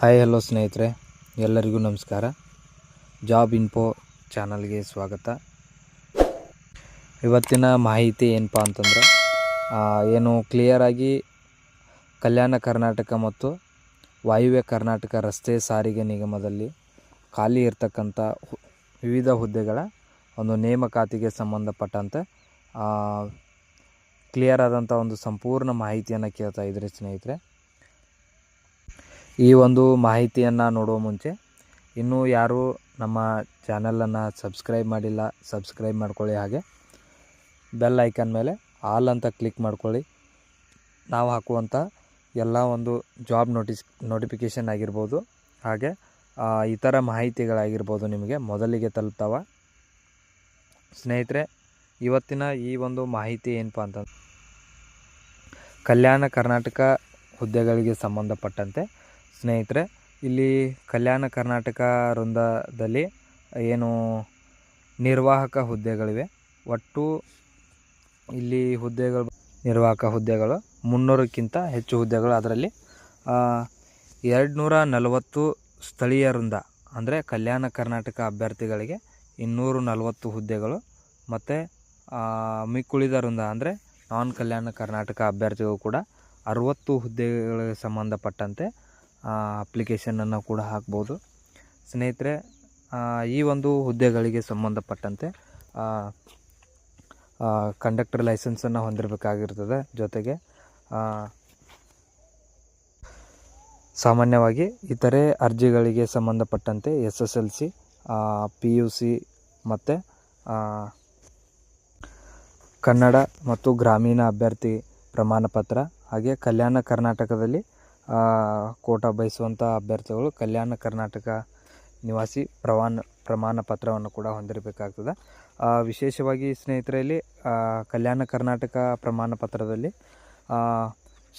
Hi hello ಸ್ನೇಹಿತರೆ. ಎಲ್ಲರಿಗೂ ನಮಸ್ಕಾರ. ಜಾಬ್ ಇನ್ಫೋ ಚಾನಲ್ಗೆ ಸ್ವಾಗತ. ಇವತ್ತಿನ ಮಾಹಿತಿ ಏನಪ್ಪ ಅಂತಂದರೆ ಏನು ಕ್ಲಿಯರಾಗಿ ಕಲ್ಯಾಣ ಕರ್ನಾಟಕ ಮತ್ತು ವಾಯುವ್ಯ ಕರ್ನಾಟಕ ರಸ್ತೆ ಸಾರಿಗೆ ನಿಗಮದಲ್ಲಿ ಖಾಲಿ ಇರತಕ್ಕಂಥ ವಿವಿಧ ಹುದ್ದೆಗಳ ಒಂದು ನೇಮಕಾತಿಗೆ ಸಂಬಂಧಪಟ್ಟಂತೆ ಕ್ಲಿಯರ್ ಆದಂಥ ಒಂದು ಸಂಪೂರ್ಣ ಮಾಹಿತಿಯನ್ನು ಕೇಳ್ತಾ ಇದ್ರಿ ಸ್ನೇಹಿತರೆ. ಈ ಒಂದು ಮಾಹಿತಿಯನ್ನು ನೋಡುವ ಮುಂಚೆ, ಇನ್ನೂ ಯಾರೂ ನಮ್ಮ ಚಾನಲನ್ನು ಸಬ್ಸ್ಕ್ರೈಬ್ ಮಾಡಿಲ್ಲ, ಸಬ್ಸ್ಕ್ರೈಬ್ ಮಾಡ್ಕೊಳ್ಳಿ ಹಾಗೆ. ಬೆಲ್ ಐಕನ್ ಮೇಲೆ ಆಲ್ ಅಂತ ಕ್ಲಿಕ್ ಮಾಡ್ಕೊಳ್ಳಿ. ನಾವು ಹಾಕುವಂಥ ಎಲ್ಲ ಒಂದು ಜಾಬ್ ನೋಟಿಸ್, ನೋಟಿಫಿಕೇಷನ್ ಆಗಿರ್ಬೋದು, ಹಾಗೆ ಇತರ ಮಾಹಿತಿಗಳಾಗಿರ್ಬೋದು ನಿಮಗೆ ಮೊದಲಿಗೆ ತಲುಪ್ತಾವ. ಸ್ನೇಹಿತರೆ, ಇವತ್ತಿನ ಈ ಒಂದು ಮಾಹಿತಿ ಏನಪ್ಪ ಅಂತ ಕಲ್ಯಾಣ ಕರ್ನಾಟಕ ಹುದ್ದೆಗಳಿಗೆ ಸಂಬಂಧಪಟ್ಟಂತೆ ಸ್ನೇಹಿತರೆ, ಇಲ್ಲಿ ಕಲ್ಯಾಣ ಕರ್ನಾಟಕ ವೃಂದದಲ್ಲಿ ಏನು ನಿರ್ವಾಹಕ ಹುದ್ದೆಗಳಿವೆ. ಒಟ್ಟು ಇಲ್ಲಿ ಹುದ್ದೆಗಳು, ನಿರ್ವಾಹಕ ಹುದ್ದೆಗಳು ಮುನ್ನೂರಕ್ಕಿಂತ ಹೆಚ್ಚು ಹುದ್ದೆಗಳು ಅದರಲ್ಲಿ. ಎರಡು ನೂರ ನಲವತ್ತು ಸ್ಥಳೀಯ ವೃಂದ, ಅಂದರೆ ಕಲ್ಯಾಣ ಕರ್ನಾಟಕ ಅಭ್ಯರ್ಥಿಗಳಿಗೆ ಇನ್ನೂರು ನಲವತ್ತು ಹುದ್ದೆಗಳು. ಮತ್ತು ಮಿಕ್ಕುಳಿದ ವೃಂದ, ಅಂದರೆ ನಾನ್ ಕಲ್ಯಾಣ ಕರ್ನಾಟಕ ಅಭ್ಯರ್ಥಿಗಳು ಕೂಡ ಅರುವತ್ತು ಹುದ್ದೆಗಳಿಗೆ ಸಂಬಂಧಪಟ್ಟಂತೆ ಅಪ್ಲಿಕೇಶನನ್ನು ಕೂಡ ಹಾಕ್ಬೋದು. ಸ್ನೇಹಿತರೆ ಈ ಒಂದು ಹುದ್ದೆಗಳಿಗೆ ಸಂಬಂಧಪಟ್ಟಂತೆ ಕಂಡಕ್ಟರ್ ಲೈಸೆನ್ಸನ್ನು ಹೊಂದಿರಬೇಕಾಗಿರ್ತದೆ. ಜೊತೆಗೆ ಸಾಮಾನ್ಯವಾಗಿ ಇತರೆ ಅರ್ಜಿಗಳಿಗೆ ಸಂಬಂಧಪಟ್ಟಂತೆ S S L C P U C ಮತ್ತು ಕನ್ನಡ ಮತ್ತು ಗ್ರಾಮೀಣ ಅಭ್ಯರ್ಥಿ ಪ್ರಮಾಣಪತ್ರ ಹಾಗೆ ಕಲ್ಯಾಣ ಕರ್ನಾಟಕದಲ್ಲಿ ಕೋಟಾ ಬಯಸುವಂಥ ಅಭ್ಯರ್ಥಿಗಳು ಕಲ್ಯಾಣ ಕರ್ನಾಟಕ ನಿವಾಸಿ ಪ್ರವಾನ, ಪ್ರಮಾಣ ಪತ್ರವನ್ನು ಕೂಡ ಹೊಂದಿರಬೇಕಾಗ್ತದೆ. ವಿಶೇಷವಾಗಿ ಸ್ನೇಹಿತರಲ್ಲಿ ಕಲ್ಯಾಣ ಕರ್ನಾಟಕ ಪ್ರಮಾಣ ಪತ್ರದಲ್ಲಿ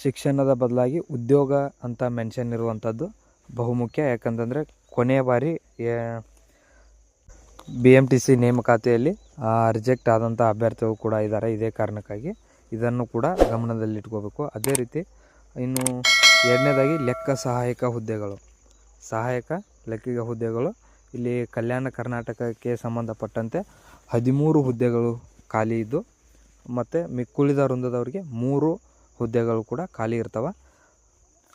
ಶಿಕ್ಷಣದ ಬದಲಾಗಿ ಉದ್ಯೋಗ ಅಂತ ಮೆನ್ಷನ್ ಇರುವಂಥದ್ದು ಬಹುಮುಖ್ಯ. ಯಾಕಂತಂದರೆ ಕೊನೆಯ ಬಾರಿ ಬಿ ಎಂ ಟಿ ಸಿ ನೇಮಕಾತಿಯಲ್ಲಿ ರಿಜೆಕ್ಟ್ ಆದಂಥ ಅಭ್ಯರ್ಥಿಗಳು ಕೂಡ ಇದ್ದಾರೆ. ಇದೇ ಕಾರಣಕ್ಕಾಗಿ ಇದನ್ನು ಕೂಡ ಗಮನದಲ್ಲಿಟ್ಕೋಬೇಕು. ಅದೇ ರೀತಿ, ಇನ್ನು ಎರಡನೇದಾಗಿ ಲೆಕ್ಕ ಸಹಾಯಕ ಹುದ್ದೆಗಳು. ಸಹಾಯಕ ಲೆಕ್ಕಿಗ ಹುದ್ದೆಗಳು. ಇಲ್ಲಿ ಕಲ್ಯಾಣ ಕರ್ನಾಟಕಕ್ಕೆ ಸಂಬಂಧಪಟ್ಟಂತೆ ಹದಿಮೂರು ಹುದ್ದೆಗಳು ಖಾಲಿ ಇದ್ದು, ಮತ್ತು ಮಿಕ್ಕುಳಿದ ವೃಂದದವರಿಗೆ ಮೂರು ಹುದ್ದೆಗಳು ಕೂಡ ಖಾಲಿ ಇರ್ತವೆ.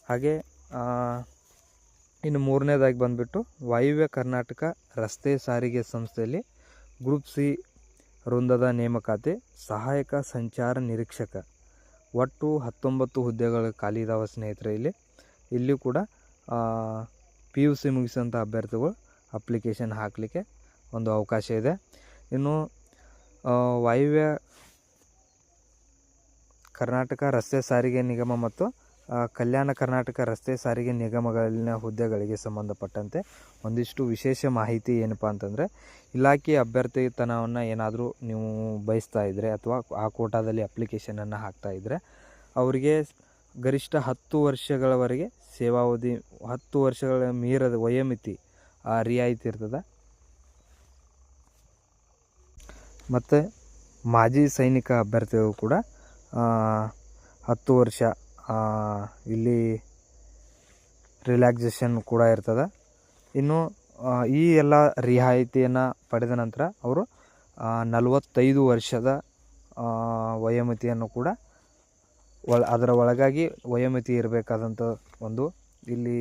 ಹಾಗೆ ಇನ್ನು ಮೂರನೇದಾಗಿ ಬಂದುಬಿಟ್ಟು ವಾಯುವ್ಯ ಕರ್ನಾಟಕ ರಸ್ತೆ ಸಾರಿಗೆ ಸಂಸ್ಥೆಯಲ್ಲಿ ಗ್ರೂಪ್ ಸಿ ವೃಂದದ ನೇಮಕಾತಿ, ಸಹಾಯಕ ಸಂಚಾರ ನಿರೀಕ್ಷಕ. ಒಟ್ಟು ಹತ್ತೊಂಬತ್ತು ಹುದ್ದೆಗಳು ಖಾಲಿ ಇದಾವೆ ಸ್ನೇಹಿತರೆ ಇಲ್ಲಿ. ಇಲ್ಲಿ ಕೂಡ ಪಿ ಯು ಸಿ ಮುಗಿಸಿದಂಥ ಅಭ್ಯರ್ಥಿಗಳು ಅಪ್ಲಿಕೇಶನ್ ಹಾಕಲಿಕ್ಕೆ ಒಂದು ಅವಕಾಶ ಇದೆ. ಇನ್ನು ವಾಯುವ್ಯ, ಕರ್ನಾಟಕ ರಸ್ತೆ ಸಾರಿಗೆ ನಿಗಮ ಮತ್ತು ಕಲ್ಯಾಣ ಕರ್ನಾಟಕ ರಸ್ತೆ ಸಾರಿಗೆ ನಿಗಮಗಳಲ್ಲಿನ ಹುದ್ದೆಗಳಿಗೆ ಸಂಬಂಧಪಟ್ಟಂತೆ ಒಂದಿಷ್ಟು ವಿಶೇಷ ಮಾಹಿತಿ ಏನಪ್ಪ ಅಂತಂದರೆ ಇಲಾಖೆ ಅಭ್ಯರ್ಥಿತನವನ್ನು ಏನಾದರೂ ನೀವು ಬಯಸ್ತಾ ಇದ್ದರೆ ಅಥವಾ ಆ ಕೋಟಾದಲ್ಲಿ ಅಪ್ಲಿಕೇಶನನ್ನು ಹಾಕ್ತಾ ಇದ್ದರೆ ಅವರಿಗೆ ಗರಿಷ್ಠ ಹತ್ತು ವರ್ಷಗಳವರೆಗೆ ಸೇವಾವಧಿ ಹತ್ತು ವರ್ಷಗಳ ಮೀರದ ವಯೋಮಿತಿ ಆ, ರಿಯಾಯಿತಿ ಇರ್ತದೆ. ಮತ್ತು ಮಾಜಿ ಸೈನಿಕ ಅಭ್ಯರ್ಥಿಗಳು ಕೂಡ ಹತ್ತು ವರ್ಷ ಇಲ್ಲಿ ರಿಲ್ಯಾಕ್ಸೇಷನ್ ಕೂಡ ಇರ್ತದೆ. ಇನ್ನು ಈ ಎಲ್ಲ ರಿಯಾಯಿತಿಯನ್ನು ಪಡೆದ ನಂತರ ಅವರು ನಲವತ್ತೈದು ವರ್ಷದ ವಯೋಮಿತಿಯನ್ನು ಕೂಡ ಒಳ, ಅದರ ಒಳಗಾಗಿ ವಯೋಮಿತಿ ಇರಬೇಕಾದಂಥ ಒಂದು ಇಲ್ಲಿ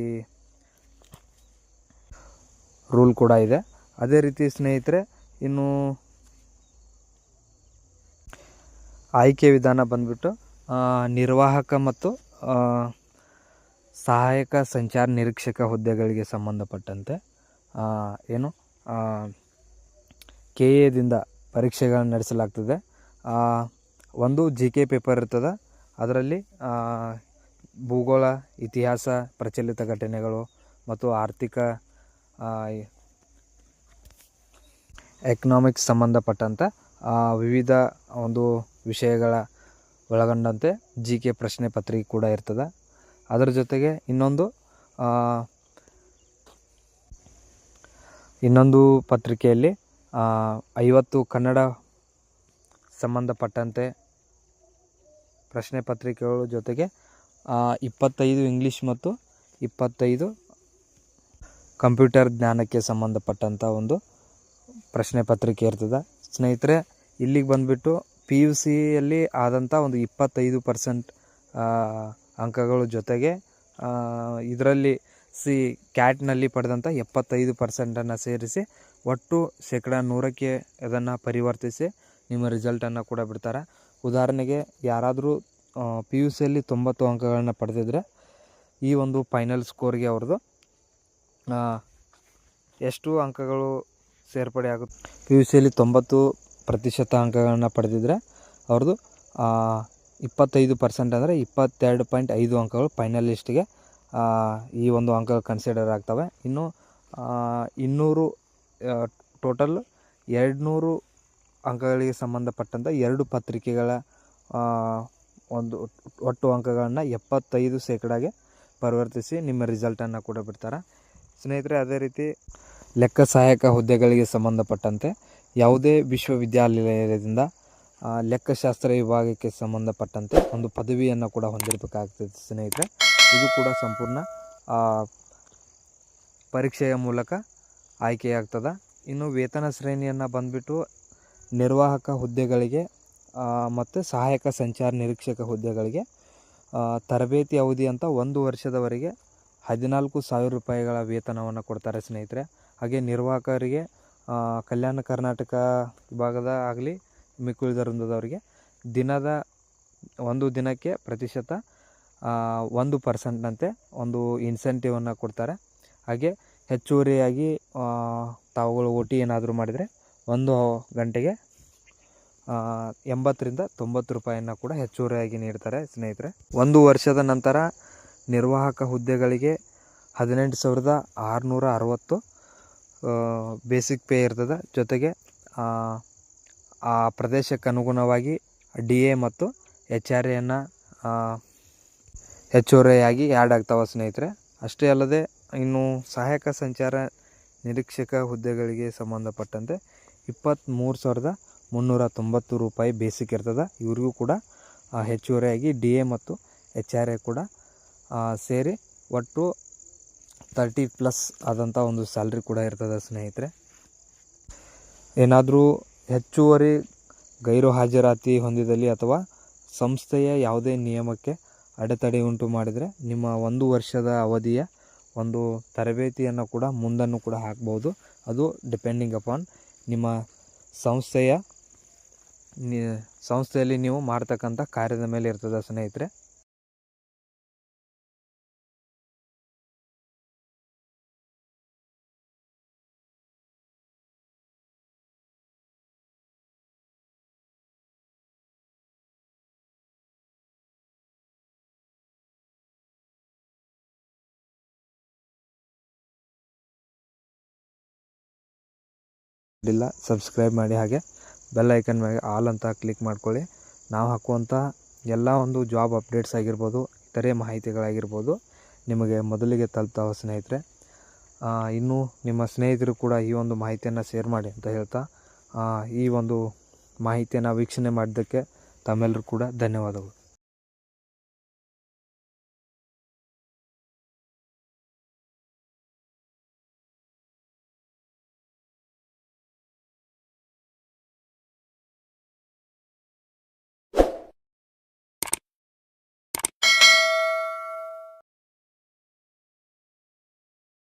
ರೂಲ್ ಕೂಡ ಇದೆ. ಅದೇ ರೀತಿ ಸ್ನೇಹಿತರೆ, ಇನ್ನು ಆಯ್ಕೆ ವಿಧಾನ ಬಂದ್ಬಿಟ್ಟು ನಿರ್ವಾಹಕ ಮತ್ತು ಸಹಾಯಕ ಸಂಚಾರ ನಿರೀಕ್ಷಕ ಹುದ್ದೆಗಳಿಗೆ ಸಂಬಂಧಪಟ್ಟಂತೆ ಏನು ಕೆ ಎದಿಂದ ಪರೀಕ್ಷೆಗಳನ್ನು ನಡೆಸಲಾಗ್ತದೆ. ಒಂದು ಜಿ ಕೆ ಪೇಪರ್ ಇರ್ತದೆ. ಅದರಲ್ಲಿ ಭೂಗೋಳ, ಇತಿಹಾಸ, ಪ್ರಚಲಿತ ಘಟನೆಗಳು ಮತ್ತು ಆರ್ಥಿಕ ಎಕನಾಮಿಕ್ಸ್ ಸಂಬಂಧಪಟ್ಟಂಥ ವಿವಿಧ ಒಂದು ವಿಷಯಗಳ ಒಳಗೊಂಡಂತೆ ಜಿ ಕೆ ಪ್ರಶ್ನೆ ಪತ್ರಿಕೆ ಕೂಡ ಇರ್ತದೆ. ಅದರ ಜೊತೆಗೆ ಇನ್ನೊಂದು ಇನ್ನೊಂದು ಪತ್ರಿಕೆಯಲ್ಲಿ ಐವತ್ತು ಕನ್ನಡ ಸಂಬಂಧಪಟ್ಟಂತೆ ಪ್ರಶ್ನೆ ಪತ್ರಿಕೆಗಳ ಜೊತೆಗೆ ಇಪ್ಪತ್ತೈದು ಇಂಗ್ಲೀಷ್ ಮತ್ತು ಇಪ್ಪತ್ತೈದು ಕಂಪ್ಯೂಟರ್ ಜ್ಞಾನಕ್ಕೆ ಸಂಬಂಧಪಟ್ಟಂಥ ಒಂದು ಪ್ರಶ್ನೆ ಪತ್ರಿಕೆ ಇರ್ತದೆ. ಸ್ನೇಹಿತರೆ, ಇಲ್ಲಿಗೆ ಬಂದುಬಿಟ್ಟು ಪಿ ಯು ಸಿಯಲ್ಲಿ ಆದಂಥ ಒಂದು ಇಪ್ಪತ್ತೈದು ಪರ್ಸೆಂಟ್ ಅಂಕಗಳ ಜೊತೆಗೆ ಇದರಲ್ಲಿ ಸಿ ಕ್ಯಾಟ್ನಲ್ಲಿ ಪಡೆದಂಥ ಎಪ್ಪತ್ತೈದು ಪರ್ಸೆಂಟನ್ನು ಸೇರಿಸಿ ಒಟ್ಟು ಶೇಕಡ ನೂರಕ್ಕೆ ಅದನ್ನು ಪರಿವರ್ತಿಸಿ ನಿಮ್ಮ ರಿಸಲ್ಟನ್ನು ಕೂಡ ಬಿಡ್ತಾರೆ. ಉದಾಹರಣೆಗೆ ಯಾರಾದರೂ ಪಿ ಯು ಸಿಯಲ್ಲಿ ತೊಂಬತ್ತು ಅಂಕಗಳನ್ನು ಪಡೆದಿದ್ರೆ ಈ ಒಂದು ಫೈನಲ್ ಸ್ಕೋರ್ಗೆ ಅವ್ರದ್ದು ಎಷ್ಟು ಅಂಕಗಳು ಸೇರ್ಪಡೆ ಆಗುತ್ತೆ ಪಿ ಯು ಸಿಯಲ್ಲಿ ತೊಂಬತ್ತು ಪ್ರತಿಶತ ಅಂಕಗಳನ್ನು ಪಡೆದಿದ್ದರೆ ಅವ್ರದ್ದು ಇಪ್ಪತ್ತೈದು ಪರ್ಸೆಂಟ್ ಅಂದರೆ ಇಪ್ಪತ್ತೆರಡು ಪಾಯಿಂಟ್ ಐದು ಅಂಕಗಳು ಫೈನಲಿಸ್ಟ್ಗೆ ಈ ಒಂದು ಅಂಕ ಕನ್ಸಿಡರ್ ಆಗ್ತವೆ. ಇನ್ನು ಇನ್ನೂರು ಟೋಟಲ್ ಎರಡುನೂರು ಅಂಕಗಳಿಗೆ ಸಂಬಂಧಪಟ್ಟಂಥ ಎರಡು ಪತ್ರಿಕೆಗಳ ಒಂದು ಒಟ್ಟು ಅಂಕಗಳನ್ನು ಎಪ್ಪತ್ತೈದು ಶೇಕಡಾಗೆ ಪರಿವರ್ತಿಸಿ ನಿಮ್ಮ ರಿಸಲ್ಟನ್ನು ಕೂಡ ಬಿಡ್ತಾರೆ. ಸ್ನೇಹಿತರೆ, ಅದೇ ರೀತಿ ಲೆಕ್ಕ ಸಹಾಯಕ ಹುದ್ದೆಗಳಿಗೆ ಸಂಬಂಧಪಟ್ಟಂತೆ ಯಾವುದೇ ವಿಶ್ವವಿದ್ಯಾಲಯದಿಂದ ಲೆಕ್ಕಶಾಸ್ತ್ರ ವಿಭಾಗಕ್ಕೆ ಸಂಬಂಧಪಟ್ಟಂತೆ ಒಂದು ಪದವಿಯನ್ನು ಕೂಡ ಹೊಂದಿರಬೇಕಾಗ್ತದೆ ಸ್ನೇಹಿತರೆ. ಇದು ಕೂಡ ಸಂಪೂರ್ಣ ಪರೀಕ್ಷೆಯ ಮೂಲಕ ಆಯ್ಕೆಯಾಗ್ತದೆ. ಇನ್ನು ವೇತನ ಶ್ರೇಣಿಯನ್ನು ಬಂದುಬಿಟ್ಟು ನಿರ್ವಾಹಕ ಹುದ್ದೆಗಳಿಗೆ ಮತ್ತು ಸಹಾಯಕ ಸಂಚಾರ ನಿರೀಕ್ಷಕ ಹುದ್ದೆಗಳಿಗೆ ತರಬೇತಿ ಅವಧಿ ಅಂತ ಒಂದು ವರ್ಷದವರೆಗೆ ಹದಿನಾಲ್ಕು ಸಾವಿರ ರೂಪಾಯಿಗಳ ವೇತನವನ್ನು ಕೊಡ್ತಾರೆ ಸ್ನೇಹಿತರೆ. ಹಾಗೆ ನಿರ್ವಾಹಕರಿಗೆ ಕಲ್ಯಾಣ ಕರ್ನಾಟಕ ವಿಭಾಗದ ಆಗಲಿ ಮಿಕ್ಕುಳಿದವರಿಗೆ ದಿನದ ಒಂದು ದಿನಕ್ಕೆ ಪ್ರತಿಶತ ಒಂದು ಪರ್ಸೆಂಟ್ನಂತೆ ಒಂದು ಇನ್ಸೆಂಟಿವನ್ನು ಕೊಡ್ತಾರೆ. ಹಾಗೆ ಹೆಚ್ಚುವರಿಯಾಗಿ ತಾವುಗಳು ಓ ಟಿ ಏನಾದರೂ ಮಾಡಿದರೆ ಒಂದು ಗಂಟೆಗೆ ಎಂಬತ್ತರಿಂದ ತೊಂಬತ್ತು ರೂಪಾಯಿಯನ್ನು ಕೂಡ ಹೆಚ್ಚುವರಿಯಾಗಿ ನೀಡ್ತಾರೆ ಸ್ನೇಹಿತರೆ. ಒಂದು ವರ್ಷದ ನಂತರ ನಿರ್ವಾಹಕ ಹುದ್ದೆಗಳಿಗೆ ಹದಿನೆಂಟು ಸಾವಿರದ ಆರುನೂರ ಅರವತ್ತು ಬೇಸಿಕ್ ಪೇ ಇರ್ತದೆ. ಜೊತೆಗೆ ಆ, ಪ್ರದೇಶಕ್ಕೆ ಅನುಗುಣವಾಗಿ ಡಿ ಎ ಮತ್ತು ಎಚ್ ಆರ್ ಎಯನ್ನು ಹೆಚ್ಚುವರಿಯಾಗಿ ಆ್ಯಡ್ ಆಗ್ತಾವೆ ಸ್ನೇಹಿತರೆ. ಅಷ್ಟೇ ಅಲ್ಲದೆ ಇನ್ನು ಸಹಾಯಕ ಸಂಚಾರ ನಿರೀಕ್ಷಕ ಹುದ್ದೆಗಳಿಗೆ ಸಂಬಂಧಪಟ್ಟಂತೆ ಇಪ್ಪತ್ತ್ಮೂರು ಸಾವಿರದ ಮುನ್ನೂರ ತೊಂಬತ್ತು ರೂಪಾಯಿ ಬೇಸಿಕ್ ಇರ್ತದೆ. ಇವ್ರಿಗೂ ಕೂಡ ಹೆಚ್ಚುವರಿಯಾಗಿ ಡಿ ಎ ಮತ್ತು ಎಚ್ ಆರ್ ಎ ಕೂಡ ಸೇರಿ ಒಟ್ಟು ತರ್ಟಿ ಪ್ಲಸ್ ಆದಂಥ ಒಂದು ಸ್ಯಾಲ್ರಿ ಕೂಡ ಇರ್ತದೆ ಸ್ನೇಹಿತರೆ. ಏನಾದರೂ ಹೆಚ್ಚುವರಿ ಗೈರು ಹಾಜರಾತಿ ಹೊಂದಿದಲ್ಲಿ ಅಥವಾ ಸಂಸ್ಥೆಯ ಯಾವುದೇ ನಿಯಮಕ್ಕೆ ಅಡೆತಡೆ ಉಂಟು ಮಾಡಿದರೆ ನಿಮ್ಮ ಒಂದು ವರ್ಷದ ಅವಧಿಯ ಒಂದು ತರಬೇತಿಯನ್ನು ಕೂಡ ಮುಂದನ್ನು ಕೂಡ ಹಾಕ್ಬೋದು. ಅದು ಡಿಪೆಂಡಿಂಗ್ ಅಪಾನ್ ನಿಮ್ಮ ಸಂಸ್ಥೆಯ ಸಂಸ್ಥೆಯಲ್ಲಿ ನೀವು ಮಾಡ್ತಕ್ಕಂಥ ಕಾರ್ಯದ ಮೇಲೆ ಇರ್ತದೆ ಸ್ನೇಹಿತರೆ. ಇಲ್ಲ ಸಬ್ಸ್ಕ್ರೈಬ್ ಮಾಡಿ ಹಾಗೆ ಬೆಲ್ ಐಕನ್ ಮೇಲೆ ಆಲ್ ಅಂತ ಕ್ಲಿಕ್ ಮಾಡ್ಕೊಳ್ಳಿ. ನಾವು ಹಾಕುವಂಥ ಎಲ್ಲ ಒಂದು ಜಾಬ್ ಅಪ್ಡೇಟ್ಸ್ ಆಗಿರ್ಬೋದು, ಇತರೆ ಮಾಹಿತಿಗಳಾಗಿರ್ಬೋದು ನಿಮಗೆ ಮೊದಲಿಗೆ ತಲುಪ್ತಾವ ಸ್ನೇಹಿತರೆ. ಇನ್ನೂ ನಿಮ್ಮ ಸ್ನೇಹಿತರು ಕೂಡ ಈ ಒಂದು ಮಾಹಿತಿಯನ್ನು ಶೇರ್ ಮಾಡಿ ಅಂತ ಹೇಳ್ತಾ ಈ ಒಂದು ಮಾಹಿತಿಯನ್ನು ವೀಕ್ಷಣೆ ಮಾಡಿದ್ದಕ್ಕೆ ತಮ್ಮೆಲ್ಲರೂ ಕೂಡ ಧನ್ಯವಾದಗಳು.